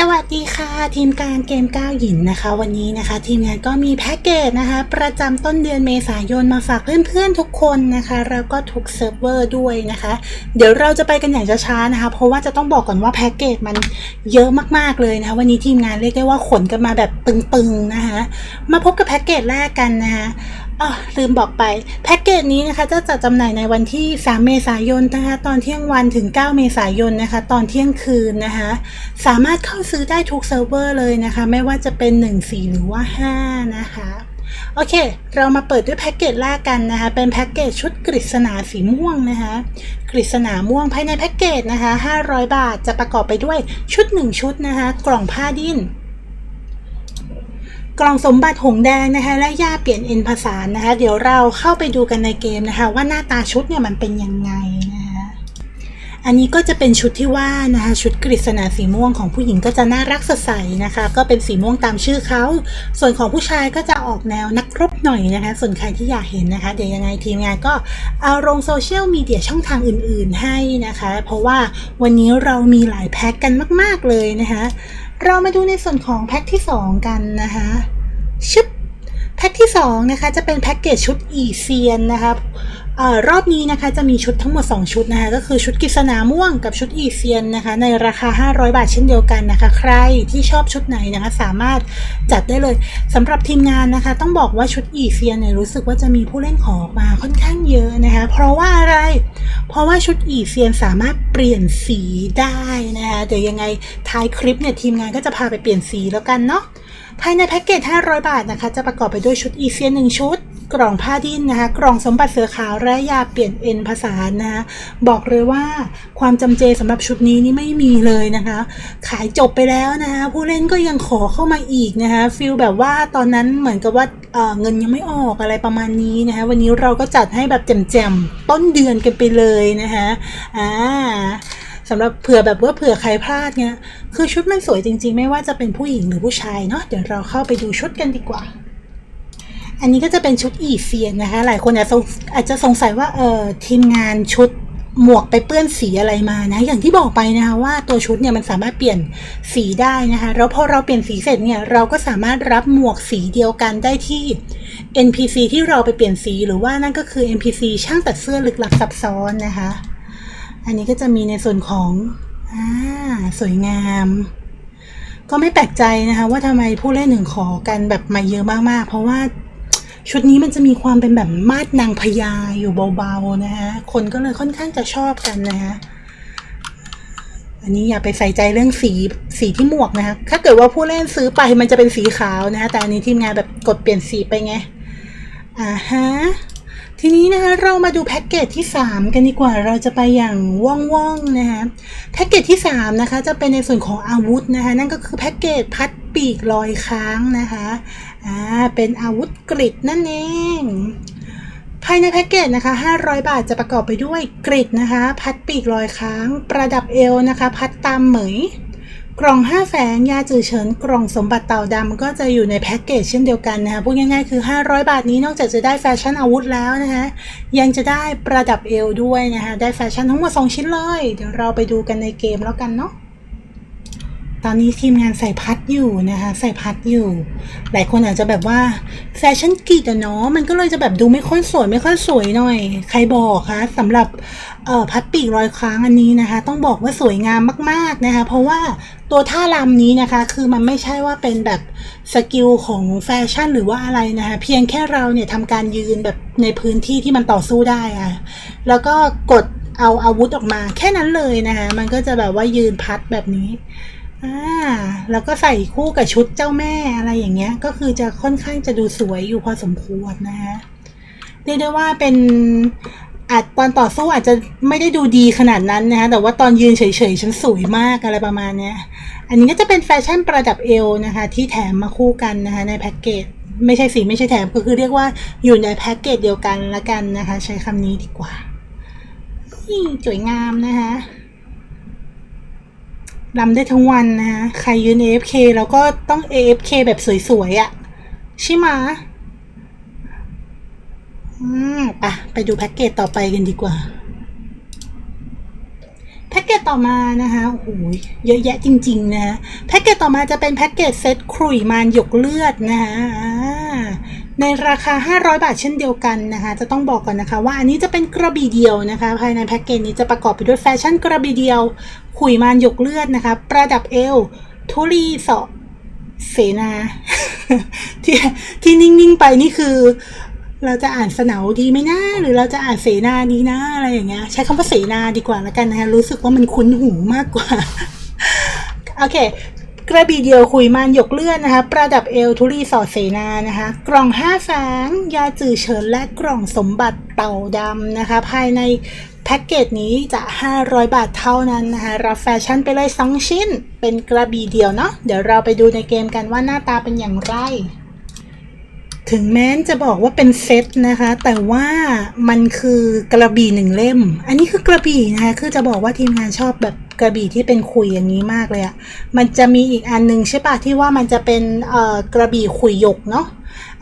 สวัสดีค่ะ ทีมการเกมก้าวหยินนะคะ วันนี้นะคะ ทีมงานก็มีแพ็กเกจนะคะ ประจำต้นเดือนเมษายนมาฝากเพื่อนๆทุกคนนะคะ แล้วก็ทุกเซิร์ฟเวอร์ด้วยนะคะ เดี๋ยวเราจะไปกันอย่างช้าๆนะคะ เพราะว่าจะต้องบอกก่อนว่าแพ็กเกจมันเยอะมากๆเลยนะคะ วันนี้ทีมงานเรียกได้ว่าขนกันมาแบบตึงๆนะคะ มาพบกับแพ็กเกจแรกกันนะคะ อ๋อลืมบอกไป แพ็กเกจนี้นะคะจะจัดจำหน่ายในวันที่ 3 เมษายนนะคะ ตอนเที่ยงวันถึง 9 เมษายนนะคะ ตอนเที่ยงคืนนะคะ สามารถเข้าซื้อได้ทุกเซิร์ฟเวอร์เลยนะคะ ไม่ว่าจะเป็น 1 4 หรือว่า 5 นะคะ โอเค เรามาเปิดด้วยแพ็กเกจแรกกันนะคะ เป็นแพ็กเกจชุดกฤษณาสีม่วงนะคะ กฤษณาม่วงภายในแพ็กเกจนะคะ 500 บาทจะประกอบไปด้วยชุด 1 ชุดนะคะ กล่องผ้าดิ้น กล่องสมบัติหงแดงนะคะและยาเปลี่ยนเอ็นผสานนะคะ เดี๋ยวเราเข้าไปดูกันในเกมนะคะ ว่าหน้าตาชุดเนี่ยมันเป็นยังไงนะคะอันนี้ก็จะเป็นชุดที่ว่านะคะชุดกฤษณาสีม่วงของผู้หญิงก็จะน่ารักสดใสนะคะ ก็เป็นสีม่วงตามชื่อเขา ส่วนของผู้ชายก็จะออกแนวนักรบหน่อยนะคะ ส่วนใครที่อยากเห็นนะคะ เดี๋ยวยังไงทีมงานก็เอาลงโซเชียลมีเดียช่องทางอื่นๆให้นะคะ เพราะว่าวันนี้เรามีหลายแพ็คกันมาก ๆเลยนะคะ เรามาดูในส่วนของแพ็คที่ 2 กันนะคะชึบแพ็คที่2นะคะจะเป็นแพ็กเกจชุดอีเซียนนะคะ ออรอบนี้นะคะจะมีชุดทั้งหมด 2 ชุดนะคะก็คือชุดกิษณาม่วงกับชุดอีเซียนนะคะ ในราคา 500 บาทเช่นเดียวกันนะคะ ใครที่ชอบชุดไหนนะคะสามารถจัดได้เลยสำหรับทีมงานนะคะ ต้องบอกว่าชุดอีเซียนเนี่ยรู้สึกว่าจะมีผู้เล่นขอมาค่อนข้างเยอะนะคะ เพราะว่าอะไร เพราะว่าชุดอีเซียนสามารถเปลี่ยนสีได้นะคะเดี๋ยวยังไงท้ายคลิปเนี่ยทีมงานก็จะพาไปเปลี่ยนสีแล้วกันเนาะภายในแพ็กเกจ 500 บาทนะคะ จะประกอบไปด้วยชุดอีเซียนหนึ่งชุด กล่องผ้าดิ้นนะคะกล่องสมบัติเสือขาวและยาเปลี่ยนเอ็นผสานะคะบอกเลยว่าความจำเจสำหรับชุดนี้นี่ไม่มีเลยนะคะ ขายจบไปแล้วนะคะผู้เล่นก็ยังขอเข้ามาอีกนะคะฟิลแบบว่าตอนนั้นเหมือนกับว่าเเงินยังไม่ออกอะไรประมาณนี้นะคะวันนี้เราก็จัดให้แบบแจ่มๆต้นเดือนกันไปเลยนะคะอ่าสำหรับเผื่อแบบว่าเผื่อใครพลาดเนี่ยคือชุดมันสวยจริง ๆ ไม่ว่าจะเป็นผู้หญิงหรือผู้ชายเนาะเดี๋ยวเราเข้าไปดูชุดกันดีกว่า อันนี้ก็จะเป็นชุดอีเซียนนะคะ หลายคนอาจจะสงอาจจะสงสัยว่าเออทีมงานชุดหมวกไปเปื้อนสีอะไรมานะ อย่างที่บอกไปนะคะว่าตัวชุดเนี่ยมันสามารถเปลี่ยนสีได้นะคะ แล้วพอเราเปลี่ยนสีเสร็จเนี่ยเราก็สามารถรับหมวกสีเดียวกันได้ที่ NPC ที่เราไปเปลี่ยนสีหรือว่านั่นก็คือ NPC ช่างตัดเสื้อลึกลับซับซ้อนนะคะ อันนี้ก็จะมีในส่วนของอ่าสวยงาม ก็ไม่แปลกใจนะคะ ว่าทำไมผู้เล่นหนึ่งขอกันแบบมาเยอะมากๆ เพราะว่า ชุดนี้มันจะมีความเป็นแบบมาดนางพญาอยู่เบาๆนะคะคนก็เลยค่อนข้างจะชอบกันนะคะอันนี้อย่าไปใส่ใจเรื่องสีสีที่หมวกนะคะ ถ้าเกิดว่าผู้เล่นซื้อไปมันจะเป็นสีขาวนะคะแต่อันนี้ทีมงานแบบกดเปลี่ยนสีไปไง อ่าฮะทีนี้นะคะเรามาดูแพ็กเกจที่ 3 กันดีกว่าเราจะไปอย่างว่องๆนะคะแพ็กเกจที่3นะคะจะเป็นในส่วนของอาวุธนะคะนั่นก็คือแพ็กเกจพัดปีกลอยค้างนะคะ อ่า เป็นอาวุธกริดนั่นเอง ภายในแพ็กเกจนะคะ 500 บาทจะประกอบไปด้วยกริดนะคะ พัดปีกลอยค้าง ประดับเอวนะคะ พัดตามเหมย กล่องห้าแฝงยาจือเฉินกล่องสมบัติเต่าดำก็จะอยู่ในแพ็กเกจเช่นเดียวกันนะคะพูดง่ายๆคือ 500 บาทนี้นอกจากจะได้แฟชั่นอาวุธแล้วนะคะ ยังจะได้ประดับเอวด้วยนะคะ ได้แฟชั่นทั้งหมด 2 ชิ้นเลย เดี๋ยวเราไปดูกันในเกมแล้วกันเนาะ ตอนนี้ทีมงานใส่พัดอยู่นะคะ ใส่พัดอยู่ หลายคนอาจจะแบบว่าแฟชั่นกรีดอะเนาะมันก็เลยจะแบบดูไม่ค่อยสวยไม่ค่อยสวยหน่อย ใครบอกคะสำหรับเอ่อพัดปีกรอยค้างอันนี้นะคะ ต้องบอกว่าสวยงามมากๆนะคะ เพราะว่าตัวท่ารำนี้นะคะ คือมันไม่ใช่ว่าเป็นแบบสกิลของแฟชั่นหรือว่าอะไรนะคะ เพียงแค่เราเนี่ยทำการยืนแบบในพื้นที่ที่มันต่อสู้ได้อะแล้วก็กดเอาอาวุธออกมาแค่นั้นเลยนะคะ มันก็จะแบบว่ายืนพัดแบบนี้ อ่าแล้วก็ใส่คู่กับชุดเจ้าแม่อะไรอย่างเงี้ย ก็คือจะค่อนข้างจะดูสวยอยู่พอสมควรนะคะเรียกได้ว่าเป็นอาจตอนต่อสู้อาจจะไม่ได้ดูดีขนาดนั้นนะคะแต่ว่าตอนยืนเฉยๆฉันสวยมากอะไรประมาณเนี้ย อันนี้ก็จะเป็นแฟชั่นประดับเอวนะคะ ที่แถมมาคู่กันนะคะ ในแพ็กเกจไม่ใช่สิไม่ใช่แถมก็คือเรียกว่าอยู่ในแพ็กเกจเดียวกันละกันนะคะ ใช้คำนี้ดีกว่าสวยงามนะคะ รำได้ทั้งวันนะฮะใครยืน AFK แล้วก็ต้อง AFK แบบสวยๆอะ่ะ ใช่ไหมอืมไปะไปดูแพ็กเกจต่อไปกันดีกว่า แพ็กเกจต่อมานะคะโอ้โหเยอะแยะจริง ๆ นะคะแพ็กเกจต่อมาจะเป็นแพ็กเกจเซตขลุ่ยมานหยกเลือดนะคะ ในราคา 500 บาทเช่นเดียวกันนะคะ จะต้องบอกก่อนนะคะว่าอันนี้จะเป็นกระบี่เดียวนะคะ ภายในแพ็กเกจนี้จะประกอบไปด้วยแฟชั่นกระบี่เดียวขลุ่ยมานหยกเลือดนะคะ ประดับเอว ทุลีเสาะเสนา ที่ที่นิ่งๆไปนี่คือ เราจะอ่านสนาดีไหมนะหรือเราจะอ่านเสนาดีนะอะไรอย่างเงี้ยใช้คำว่าเสนาดีกว่าแล้วกันนะคะรู้สึกว่ามันคุ้นหูมากกว่าโอเค กระบี่เดียวคุยมันหยกเลื่อนนะคะ ประดับเอวทุลีสอดเสนานะคะ กล่องห้าแฝงยาจือเฉินและกล่องสมบัติเต่าดำนะคะ ภายในแพ็กเกจนี้จะ 500 บาทเท่านั้นนะคะ รับแฟชั่นไปเลย 2 ชิ้น เป็นกระบี่เดียวเนาะเดี๋ยวเราไปดูในเกมกันว่าหน้าตาเป็นอย่างไรถึงแม้จะบอกว่าเป็นเซตนะคะ แต่ว่ามันคือกระบี่หนึ่งเล่ม อันนี้คือกระบี่นะคะ คือจะบอกว่าทีมงานชอบแบบ กระบี่ที่เป็นขุยอย่างนี้มากเลยอะมันจะมีอีกอันหนึงใช่ปะที่ว่ามันจะเป็นเอ่อกระบี่ขุยหยกเนาะ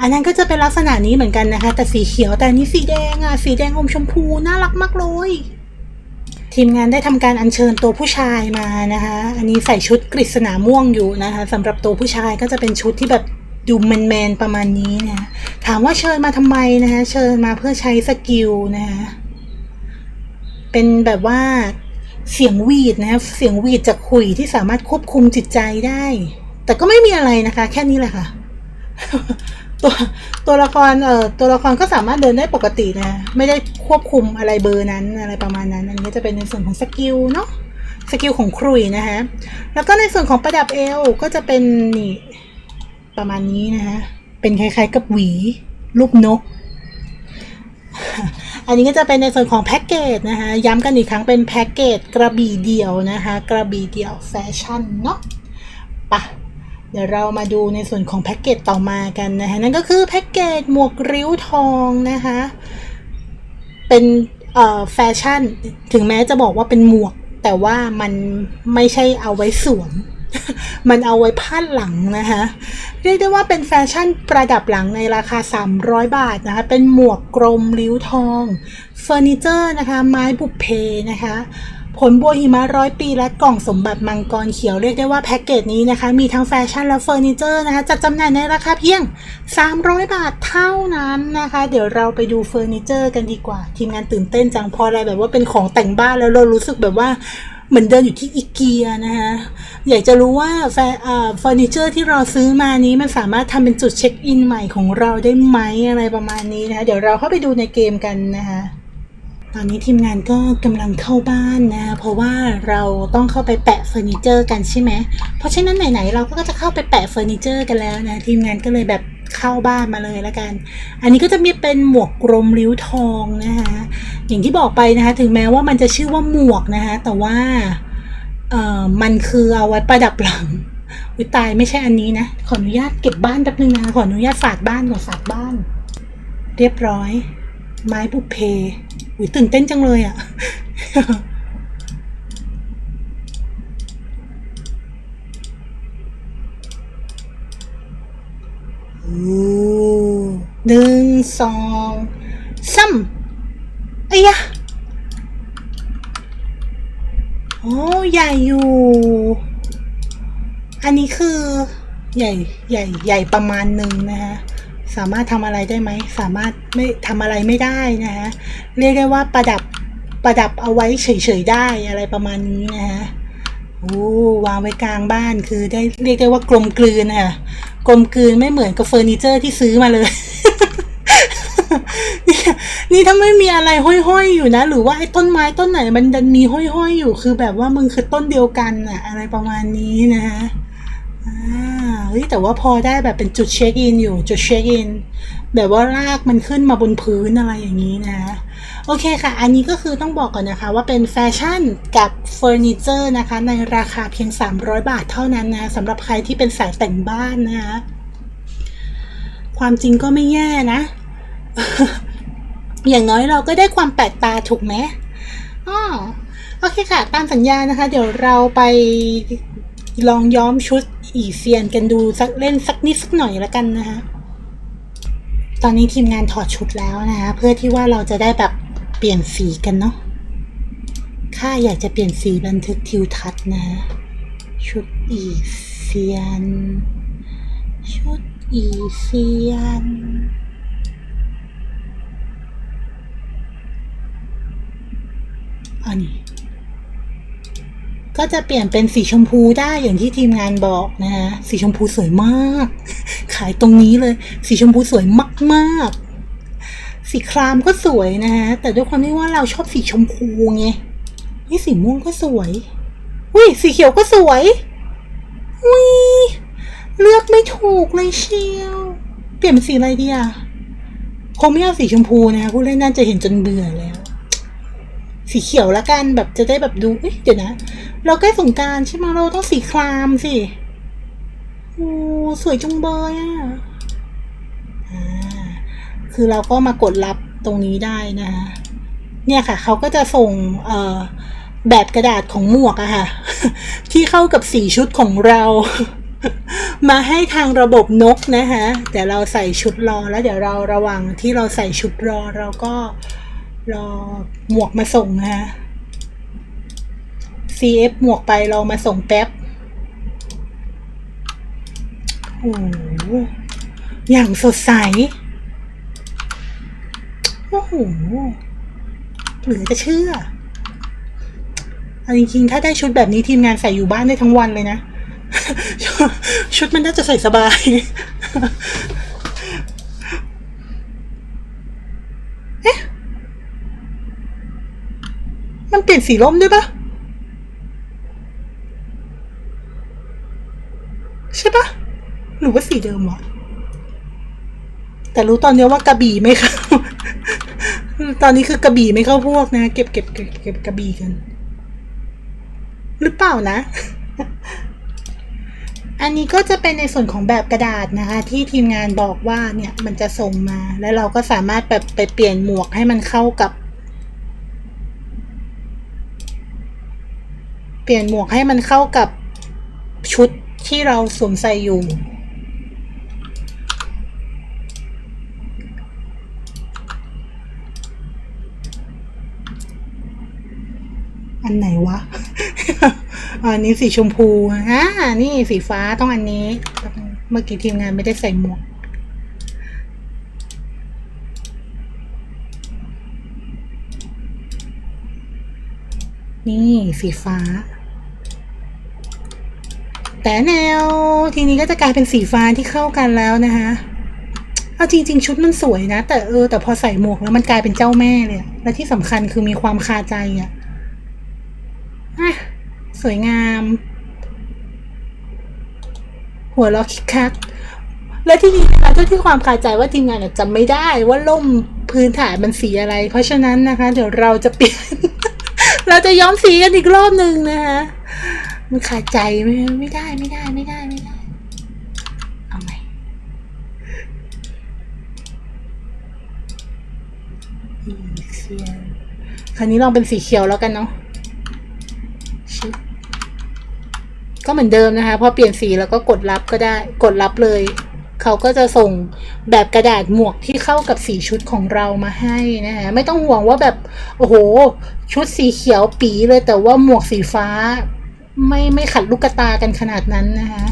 อันนั้นก็จะเป็นลักษณะนี้เหมือนกันนะคะ แต่สีเขียวแต่อันนี้สีแดงอะสีแดงอมชมพูน่ารักมากเลยทีมงานได้ทำการอัญเชิญตัวผู้ชายมานะคะ อันนี้ใส่ชุดกฤษณาม่วงอยู่นะคะสำหรับตัวผู้ชายก็จะเป็นชุดที่แบบดูแมนๆประมาณนี้นะ ถามว่าเชิญมาทำไมนะคะ เชิญมาเพื่อใช้สกิลนะคะเป็นแบบว่า เสียงวีดนะคะเสียงวีดจากขุยที่สามารถควบคุมจิตใจได้ แต่ก็ไม่มีอะไรนะคะ แค่นี้แหละค่ะ ตัวตัวละครเอ่อตัวละครก็สามารถเดินได้ปกตินะ ไม่ได้ควบคุมอะไรเบอร์นั้นอะไรประมาณนั้น อันนี้จะเป็นในส่วนของสกิลเนาะสกิลของครุยนะคะแล้วก็ในส่วนของประดับเอวก็จะเป็นนี่ประมาณนี้นะคะเป็นคล้ายๆกับหวี รูปนก อันนี้ก็จะเป็นในส่วนของแพ็กเกจนะคะ ย้ำกันอีกครั้งเป็นแพ็กเกจกระบี่เดี่ยวนะคะ กระบี่เดี่ยวแฟชั่นเนาะปะเดี๋ยวเรามาดูในส่วนของแพ็กเกจต่อมากันนะคะนั่นก็คือแพ็กเกจหมวกริ้วทองนะคะ เป็นเอ่อแฟชั่น ถึงแม้จะบอกว่าเป็นหมวก แต่ว่ามันไม่ใช่เอาไว้สวม มันเอาไว้พาดหลังนะคะเรียกได้ว่าเป็นแฟชั่นประดับหลังในราคา 300 บาทนะคะเป็นหมวกกลมริ้วทองเฟอร์นิเจอร์นะคะไม้บุพเพนะคะผลบัวหิมะร้อยปีและกล่องสมบัติมังกรเขียวเรียกได้ว่าแพ็กเกจนี้นะคะ มีทั้งแฟชั่นและเฟอร์นิเจอร์นะคะจัดจำหน่ายในราคาเพียง 300 บาทเท่านั้นนะคะ เดี๋ยวเราไปดูเฟอร์นิเจอร์กันดีกว่า ทีมงานตื่นเต้นจังพออะไรแบบว่าเป็นของแต่งบ้านแล้วเรารู้สึกแบบว่า เหมือนเดินอยู่ที่อีเกียนะคะอยากจะรู้ว่าแฟเฟอร์นิเจอร์ที่เราซื้อมานี้มันสามารถทำเป็นจุดเช็คอินใหม่ของเราได้ไหมอะไรประมาณนี้นะคะเดี๋ยวเราเข้าไปดูในเกมกันนะคะตอนนี้ทีมงานก็กำลังเข้าบ้านนะ เพราะว่าเราต้องเข้าไปแปะเฟอร์นิเจอร์กันใช่ไหมเพราะฉะนั้นไหนๆเราก็จะเข้าไปแปะเฟอร์นิเจอร์กันแล้วนะทีมงานก็เลยแบบ เข้าบ้านมาเลยแล้วกัน อันนี้ก็จะมีเป็นหมวกกลมริ้วทองนะคะอย่างที่บอกไปนะคะ ถึงแม้ว่ามันจะชื่อว่าหมวกนะคะแต่ว่าเอ่อมันคือเอาไว้ประดับหลังวิตายไม่ใช่อันนี้นะ ขออนุญาตเก็บบ้านแป๊บนึงนะคะขออนุญาตฝาดบ้านก่อนฝาดบ้าน เรียบร้อย ไม้บุพเพอุ้ยตื่นเต้นจังเลยอะ่ะ หนึ่งสองสามไอ้ยะโอ้ใหญ่อยู่ อันนี้คือ ใหญ่ใหญ่ใหญ่ประมาณหนึ่งนะคะสามารถทำอะไรได้ไหม สามารถไม่ทำอะไรไม่ได้นะคะเรียกได้ว่าประดับประดับเอาไว้เฉยๆได้อะไรประมาณนี้นะคะ โอ้วางไว้กลางบ้านคือได้เรียกได้ว่ากลมกลืนค่ะกลมกลืนไม่เหมือนกับเฟอร์นิเจอร์ที่ซื้อมาเลยนี่นี่ถ้าไม่มีอะไรห้อยๆอยู่นะ หรือว่าไอ้ต้นไม้ต้นไหนมันดันมีห้อยๆอยู่คือแบบว่ามึงคือต้นเดียวกันอะอะไรประมาณนี้นะคะอ่าเฮ้ยแต่ว่าพอได้แบบเป็นจุดเช็คอินอยู่จุดเช็คอินแบบว่าลากมันขึ้นมาบนพื้นอะไรอย่างนี้นะ โอเคค่ะ อันนี้ก็คือต้องบอกก่อนนะคะว่าเป็นแฟชั่นกับเฟอร์นิเจอร์นะคะ ในราคาเพียง 300 บาทเท่านั้นนะสำหรับใครที่เป็นสายแต่งบ้านนะคะความจริงก็ไม่แย่นะ อย่างน้อยเราก็ได้ความแปลกตาถูกไหมอ๋อโอเคค่ะ ตามสัญญานะคะ เดี๋ยวเราไปลองย้อมชุดอีเซียนกันดูสักเล่นสักนิดสักหน่อยแล้วกันนะคะ ตอนนี้ทีมงานถอดชุดแล้วนะคะ เพื่อที่ว่าเราจะได้แบบ ปลี่ยนสีกันเนาะขข้าอยากจะเปลี่ยนสีบันทึกทิวทัศน์นะ ชุดอีเซียน ชุดอีเซียน อันนี้ก็จะเปลี่ยนเป็นสีชมพูได้อย่างที่ทีมงานบอกนะฮะสีชมพูสวยมาก ขายตรงนี้เลย สีชมพูสวยมากๆ สีครามก็สวยนะฮะ แต่ด้วยความที่ว่าเราชอบสีชมพูไงนี่สีม่วงก็สวย อุ้ยสีเขียวก็สวย อุ้ยเลือกไม่ถูกเลยเชียว เปลี่ยนเป็นสีอะไรดีอะคงไม่เอาสีชมพูนะคะผู้เล่นน่าจะเห็นจนเบื่อแล้ว สีเขียวละกันแบบจะได้แบบดูเอ๊ะเดี๋ยวนะ เราใกล้สงการใช่ไหมเราต้องสีครามสิโอ้สวยจุงเบยอะ คือเราก็มากดรับตรงนี้ได้นะคะเนี่ยค่ะเขาก็จะส่งแบบกระดาษของหมวกอะค่ะ ที่เข้ากับสีชุดของเรา มาให้ทางระบบนกนะคะเดี๋ยวเราใส่ชุดรอแล้วเดี๋ยวเราระว่างที่เราใส่ชุดรอเราก็รอหมวกมาส่งนะคะ CF หมวกไปเรามาส่งแป๊บโอ้อย่างสดใส โอ้โหเหลือจะเชื่อเอาจริงๆ ถ้าได้ชุดแบบนี้ทีมงานใส่อยู่บ้านได้ทั้งวันเลยนะ ชุดมันน่าจะใส่สบาย เอ๊ะ มันเปลี่ยนสีร่มด้วยปะใช่ปะหรือว่าสีเดิมวะแต่รู้ตอนเนี้ยว่ากระบี่ไหม่เข้า ตอนนี้คือกระบี่ไม่เข้าพวกนะ เก็บเก็บเก็บเก็บกระบี่กัน หรือเปล่านะ อันนี้ก็จะเป็นในส่วนของแบบกระดาษนะคะ ที่ทีมงานบอกว่าเนี่ยมันจะส่งมา แล้วเราก็สามารถแบบไปเปลี่ยนหมวกให้มันเข้ากับ เปลี่ยนหมวกให้มันเข้ากับชุดที่เราสวมใส่อยู่ อันไหนวะ อันนี้สีชมพูอ่านี่สีฟ้าต้องอันนี้ เมื่อกี้ทีมงานไม่ได้ใส่หมวกนี่สีฟ้า แต่แนวทีนี้ก็จะกลายเป็นสีฟ้าที่เข้ากันแล้วนะคะเอาจริง ๆ ชุดมันสวยนะ แต่เออแต่พอใส่หมวกแล้วมันกลายเป็นเจ้าแม่เลย และที่สำคัญคือมีความคาใจอะอะ สวยงาม หัวเราะคิกคัก และที่นี้นะคะด้วยที่ความคาใจว่าทีมงานจจำไม่ได้ว่าล่มพื้นฐานมันสีอะไร เพราะฉะนั้นนะคะ เดี๋ยวเราจะเปลี่ยน เราจะย้อมสีกันอีกรอบหนึ่งนะคะมันขาดใจไม่ไม่ได้ไม่ได้ไม่ได้ไม่ได้ เอาใหม่อีเซียนคราวนี้ลองเป็นสีเขียวแล้วกันเนาะชึบ ก็เหมือนเดิมนะคะพอเปลี่ยนสีแล้วก็กดรับก็ได้ กดรับเลย เขาก็จะส่งแบบกระดาษหมวกที่เข้ากับสีชุดของเรามาให้นะคะไม่ต้องห่วงว่าแบบโอ้โห ชุดสีเขียวปีเลยแต่ว่าหมวกสีฟ้า ไม่ไม่ขัดลูกตากันขนาดนั้นนะคะ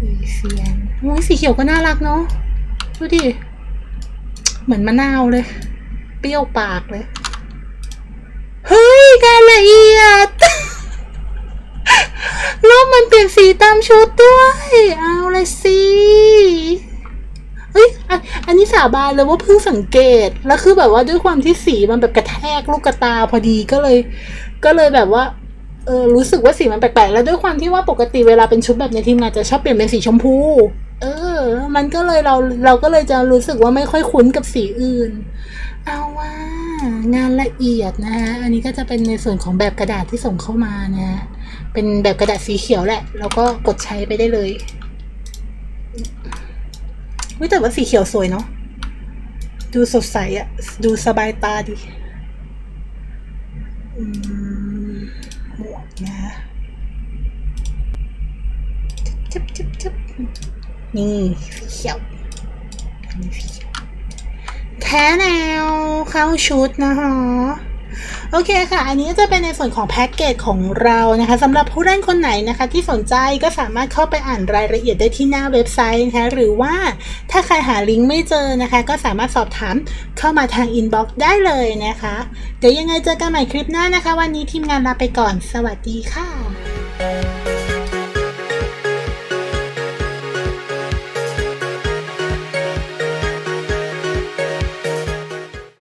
อีเซียนโอ้ยสีเขียวก็น่ารักเนาะดูดิเหมือนมะนาวเลย เปรี้ยวปากเลย เฮ้ยงานละเอียด แล้วมันเปลี่ยนสี ตามชุดด้วย เอาเลยสิเฮ้ยอันอันนี้สาบานเลยว่าเพิ่งสังเกต แล้วคือแบบว่าด้วยความที่สีมันแบบกระแทกลูกกระตาพอดีก็เลย ก็เลยแบบว่า เออรู้สึกว่าสีมันแปลกๆ แล้วด้วยความที่ว่าปกติเวลาเป็นชุดแบบในทีมงานจะชอบเปลี่ยนเป็นสีชมพู เออ มันก็เลยเราเราก็เลยจะรู้สึกว่าไม่ค่อยคุ้นกับสีอื่น เอาว่า งานละเอียดนะฮะ อันนี้ก็จะเป็นในส่วนของแบบกระดาษที่ส่งเข้ามานะฮะ เป็นแบบกระดาษสีเขียวแหละ แล้วก็กดใช้ไปได้เลยวิแต่ว่าสีเขียวสวยเนาะ ดูสดใสอะดูสบายตาดีหมวกนะจึ๊บจึ๊บจึ๊บนี่สีเขียว อันนี้สี แท้แนวเข้าชุดนะคะโอเคค่ะ อันนี้จะเป็นในส่วนของแพ็กเกจของเรานะคะสำหรับผู้เล่นคนไหนนะคะที่สนใจก็สามารถเข้าไปอ่านรายละเอียดได้ที่หน้าเว็บไซต์นะคะหรือว่าถ้าใครหาลิงก์ไม่เจอนะคะ ก็สามารถสอบถามเข้ามาทางอินบ็อกซ์ได้เลยนะคะ เดี๋ยวยังไงเจอกันใหม่คลิปหน้านะคะ วันนี้ทีมงานลาไปก่อน สวัสดีค่ะ